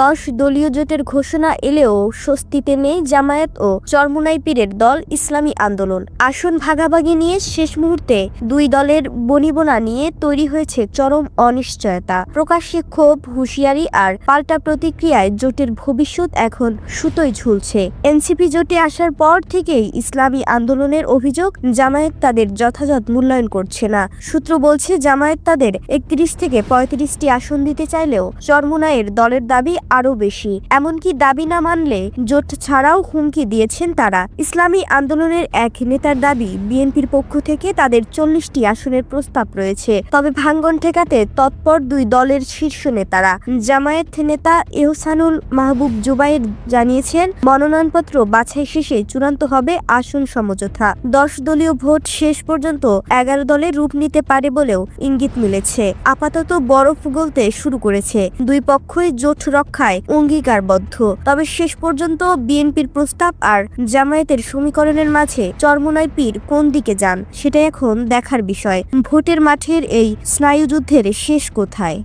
দশ দলীয় জোটের ঘোষণা এলেও স্বস্তিতে নেই জামায়াত ও চরমুনাই পীরের দল ইসলামী আন্দোলন। আসন ভাগাভাগি নিয়ে শেষ মুহূর্তে দুই দলের বনিবনা নিয়ে তৈরি হয়েছে চরম অনিশ্চয়তা। প্রকাশ্যে ক্ষোভ, হুঁশিয়ারি আর পাল্টা প্রতিক্রিয়ায় জোটের ভবিষ্যৎ এখন সুতোয় ঝুলছে। এনসিপি জোটে আসার পর থেকেই ইসলামী আন্দোলনের অভিযোগ, জামায়াত তাদের যথাযথ মূল্যায়ন করছে না। সূত্র বলছে, জামায়াত তাদের একত্রিশ থেকে পঁয়ত্রিশটি আসন দিতে চাইলেও চরমুনাইয়ের দলের দাবি আরও বেশি। এমনকি দাবি না মানলে জোট ছাড়াও হুমকি দিয়েছেন তারা। ইসলামী আন্দোলনের এক নেতার দাবি, বিএনপির পক্ষ থেকে তাদের চল্লিশটি আসনের প্রস্তাব রয়েছে। তবে ভাঙ্গন ঠেকাতে তৎপর দুই দলের শীর্ষ নেতারা। জামায়াত নেতা এহসানুল মাহবুব জুবাইর জানিয়েছেন, মনোনয়নপত্র বাছাই শেষে চূড়ান্ত হবে আসন সমঝোতা। দশ দলীয় ভোট শেষ পর্যন্ত এগারো দলে রূপ নিতে পারে বলেও ইঙ্গিত মিলেছে। আপাতত বরফ গলতে শুরু করেছে। দুই পক্ষই জোট রক্ষায় অঙ্গীকারবদ্ধ। তবে শেষ পর্যন্ত বিএনপির প্রস্তাব আর জামায়াতের সমীকরণের মাঝে চর্মনায় পীর কোন দিকে যান, সেটা এখন দেখার বিষয়। ভোটের মাঠের এই স্নায়ুযুদ্ধের শেষ কোথায়?